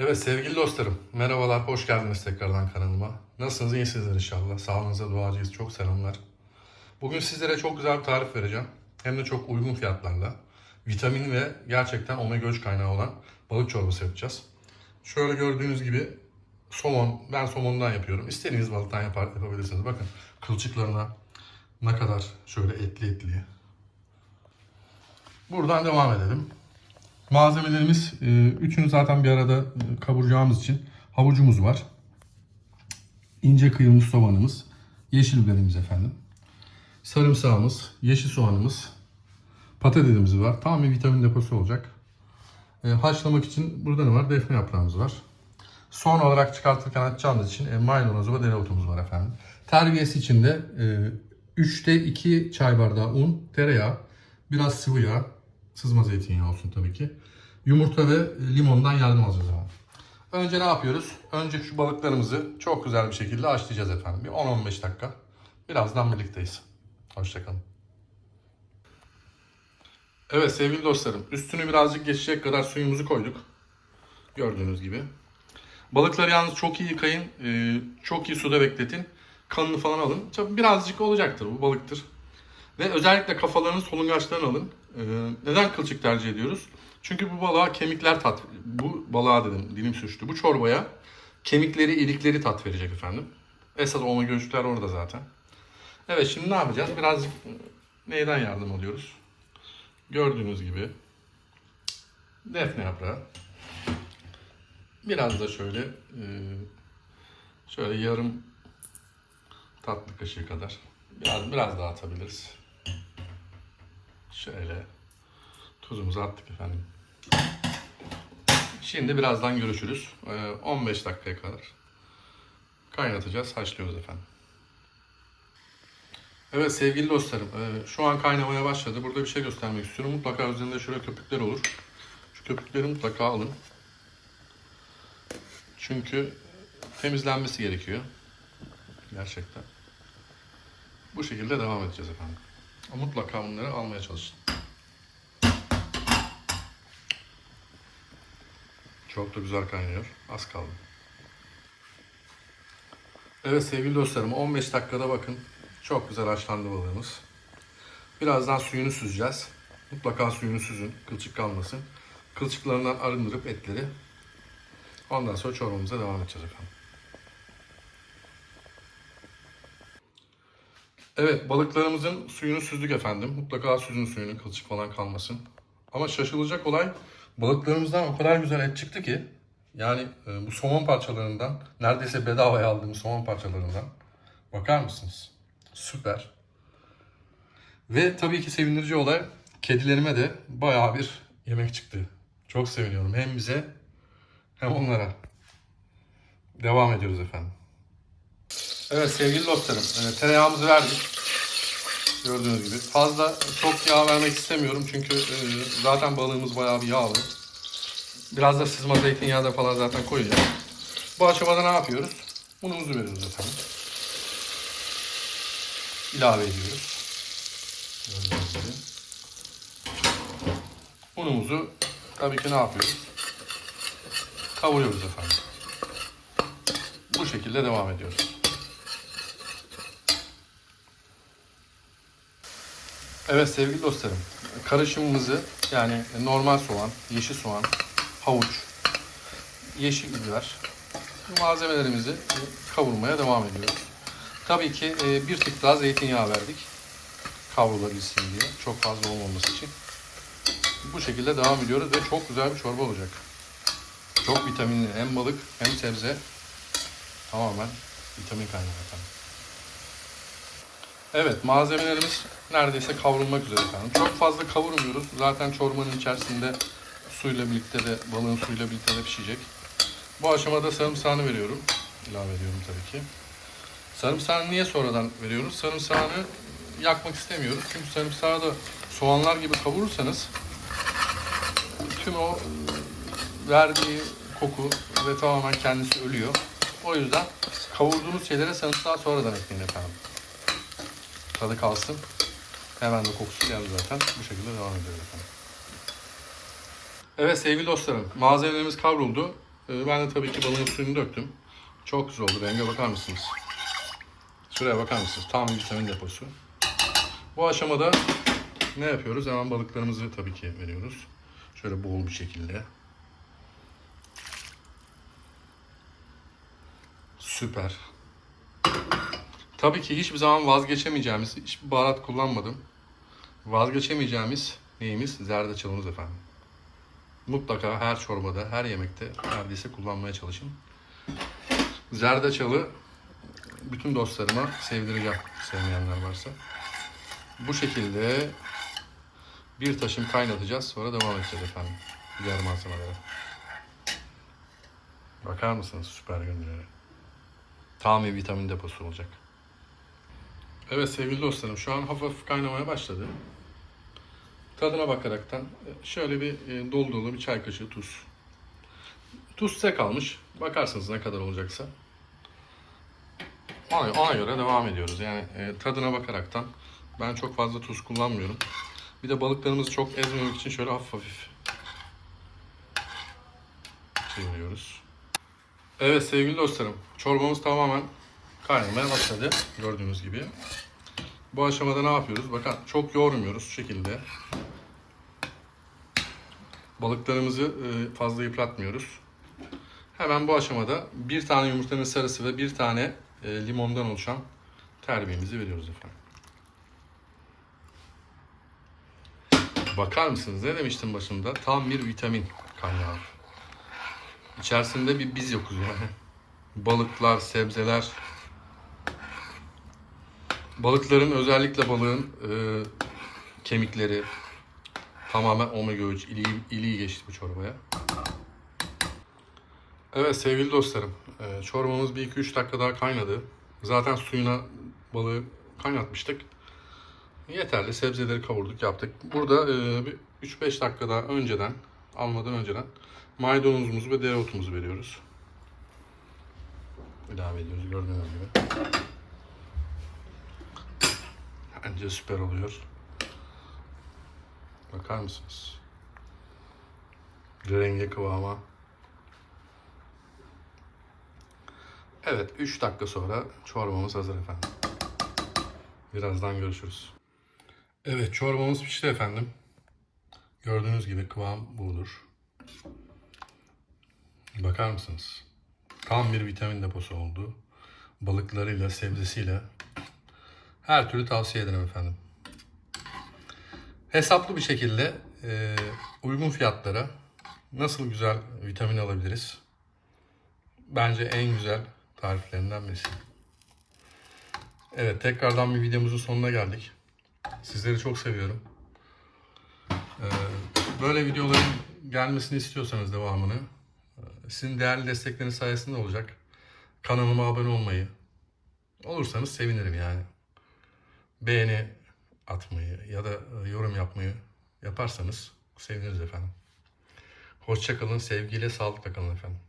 Evet sevgili dostlarım, merhabalar, hoş geldiniz tekrardan kanalıma. Nasılsınız, iyisinizdir inşallah. Sağlığınıza duacıyız, çok selamlar. Bugün sizlere çok güzel bir tarif vereceğim. Hem de çok uygun fiyatlarla. Vitamin ve gerçekten omega 3 kaynağı olan balık çorbası yapacağız. Şöyle gördüğünüz gibi somon, ben somondan yapıyorum. İstediğiniz balıktan yapar, yapabilirsiniz. Bakın kılçıklarına ne kadar şöyle etli etli. Buradan devam edelim. Malzemelerimiz e, üçünü zaten bir arada e, kavuracağımız için havucumuz var. ince kıyılmış soğanımız, yeşil biberimiz efendim. Sarımsağımız, yeşil soğanımız, patatesimiz var. Tam bir vitamin deposu olacak. E, haşlamak için burada ne var? Defne yaprağımız var. Son olarak çıkartırken atacağımız için e, maydanozu ve dereotumuz var efendim. Terbiyesi için de e, 3'te 2 çay bardağı un, tereyağı, biraz sıvı yağ, sızma zeytinyağı olsun tabii ki. Yumurta ve limondan yardım alacağız efendim. Önce ne yapıyoruz? Önce şu balıklarımızı çok güzel bir şekilde haşlayacağız efendim. Bir 10-15 dakika. Birazdan birlikteyiz. Hoşçakalın. Evet sevgili dostlarım. Üstünü birazcık geçecek kadar suyumuzu koyduk. Gördüğünüz gibi. Balıkları yalnız çok iyi yıkayın. e, Çok iyi suda bekletin. Kanını falan alın. Birazcık olacaktır bu balıktır. Ve özellikle kafalarının solungaçlarını alın. Ee, neden kılçık tercih ediyoruz? Çünkü bu balığa kemikler tat, bu balığa dedim dilim sürçtü. Bu çorbaya kemikleri, ilikleri tat verecek efendim. Esas omega 3'ler orada zaten. Evet şimdi ne yapacağız? Birazcık neyden yardım alıyoruz? Gördüğünüz gibi defne yaprağı. Biraz da şöyle e, şöyle yarım tatlı kaşığı kadar. Biraz biraz daha atabiliriz. Şöyle tuzumuzu attık efendim. Şimdi birazdan görüşürüz. Ee, 15 dakikaya kadar kaynatacağız, haşlıyoruz efendim. Evet sevgili dostlarım, e, şu an kaynamaya başladı. Burada bir şey göstermek istiyorum. Mutlaka üzerinde şöyle köpükler olur. Şu köpükleri mutlaka alın. Çünkü temizlenmesi gerekiyor. Gerçekten. Bu şekilde devam edeceğiz efendim. Mutlaka bunları almaya çalışın. Çok da güzel kaynıyor. Az kaldı. Evet sevgili dostlarım 15 dakikada bakın çok güzel haşlandı balığımız. Birazdan suyunu süzeceğiz. Mutlaka suyunu süzün. Kılçık kalmasın. Kılçıklarından arındırıp etleri. Ondan sonra çorbamıza devam edeceğiz efendim. Evet balıklarımızın suyunu süzdük efendim. Mutlaka süzün suyunu kılçık falan kalmasın. Ama şaşılacak olay balıklarımızdan o kadar güzel et çıktı ki yani e, bu somon parçalarından neredeyse bedavaya aldığım somon parçalarından bakar mısınız? Süper. Ve tabii ki sevindirici olay kedilerime de bayağı bir yemek çıktı. Çok seviniyorum hem bize hem onlara. Devam ediyoruz efendim. Evet sevgili dostlarım, e, tereyağımızı verdik. Gördüğünüz gibi. Fazla çok yağ vermek istemiyorum çünkü e, zaten balığımız bayağı bir yağlı. Biraz da sızma zeytinyağı da falan zaten koyacağım. Bu aşamada ne yapıyoruz? Unumuzu veriyoruz efendim. İlave ediyoruz. Gördüğünüz gibi. Unumuzu tabii ki ne yapıyoruz? Kavuruyoruz efendim. Bu şekilde devam ediyoruz. Evet sevgili dostlarım, karışımımızı yani normal soğan, yeşil soğan, havuç, yeşil biber malzemelerimizi kavurmaya devam ediyoruz. Tabii ki e, bir tık daha zeytinyağı verdik kavrulabilsin diye, çok fazla olmaması için. Bu şekilde devam ediyoruz ve çok güzel bir çorba olacak. Çok vitaminli hem balık hem sebze tamamen vitamin kaynağı efendim. Evet malzemelerimiz neredeyse kavrulmak üzere efendim. Çok fazla kavurmuyoruz. Zaten çorbanın içerisinde suyla birlikte de balığın suyla birlikte de pişecek. Bu aşamada sarımsağını veriyorum. İlave ediyorum tabii ki. Sarımsağını niye sonradan veriyoruz? Sarımsağını yakmak istemiyoruz. Çünkü sarımsağı da soğanlar gibi kavurursanız tüm o verdiği koku ve tamamen kendisi ölüyor. O yüzden kavurduğunuz şeylere sarımsağı sonradan ekleyin efendim tadı kalsın. Hemen de kokusu geldi zaten. Bu şekilde devam ediyoruz efendim. Evet sevgili dostlarım malzemelerimiz kavruldu. Ee, Ben de tabii ki balığın suyunu döktüm. Çok güzel oldu. Renge bakar mısınız? Şuraya bakar mısınız? Tam bir vitamin deposu. Bu aşamada ne yapıyoruz? Hemen balıklarımızı tabii ki veriyoruz. Şöyle bol bir şekilde. Süper. Tabii ki hiçbir zaman vazgeçemeyeceğimiz, hiçbir baharat kullanmadım. Vazgeçemeyeceğimiz neyimiz? Zerdeçalımız efendim. Mutlaka her çorbada, her yemekte neredeyse kullanmaya çalışın. Zerdeçalı bütün dostlarıma sevdireceğim sevmeyenler varsa. Bu şekilde bir taşım kaynatacağız. Sonra devam edeceğiz efendim. Diğer malzemelere. Bakar mısınız süper görünüyor. Tam bir vitamin deposu olacak. Evet sevgili dostlarım şu an hafif kaynamaya başladı. Tadına bakaraktan e, şöyle bir e, dolu dolu bir çay kaşığı tuz. Tuz size kalmış. Bakarsınız ne kadar olacaksa. Ona göre devam ediyoruz. Yani e, tadına bakaraktan ben çok fazla tuz kullanmıyorum. Bir de balıklarımızı çok ezmemek için şöyle hafif hafif çeviriyoruz. Evet sevgili dostlarım, çorbamız tamamen kaynamaya başladı gördüğünüz gibi. Bu aşamada ne yapıyoruz? Bakın çok yoğurmuyoruz şu şekilde. Balıklarımızı e, fazla yıpratmıyoruz. Hemen bu aşamada bir tane yumurtanın sarısı ve bir tane e, limondan oluşan terbiyemizi veriyoruz efendim. Bakar mısınız? Ne demiştim başında? Tam bir vitamin kaynağı. İçerisinde bir biz yokuz yani. Balıklar, sebzeler. Balıkların özellikle balığın e, kemikleri tamamen omega 3 iliği, iliği geçti bu çorbaya. Evet sevgili dostlarım, e, çorbamız bir 2-3 dakika daha kaynadı. Zaten suyuna balığı kaynatmıştık. Yeterli sebzeleri kavurduk yaptık. Burada e, bir 3-5 dakika daha önceden, almadan önceden maydanozumuzu ve dereotumuzu veriyoruz. İlave ediyoruz gördüğünüz gibi. Bence süper oluyor. Bakar mısınız? Rengi kıvama. Evet 3 dakika sonra çorbamız hazır efendim. Birazdan görüşürüz. Evet çorbamız pişti efendim. Gördüğünüz gibi kıvam budur. Bakar mısınız? Tam bir vitamin deposu oldu. Balıklarıyla, sebzesiyle. Her türlü tavsiye ederim efendim. Hesaplı bir şekilde e, uygun fiyatlara nasıl güzel vitamin alabiliriz? Bence en güzel tariflerinden birisi. Evet tekrardan bir videomuzun sonuna geldik. Sizleri çok seviyorum. Ee, böyle videoların gelmesini istiyorsanız devamını e, sizin değerli destekleriniz sayesinde olacak. Kanalıma abone olmayı olursanız sevinirim yani. Beğeni atmayı ya da e, yorum yapmayı yaparsanız seviniriz efendim. Hoşçakalın, sevgiyle, sağlıkla kalın efendim.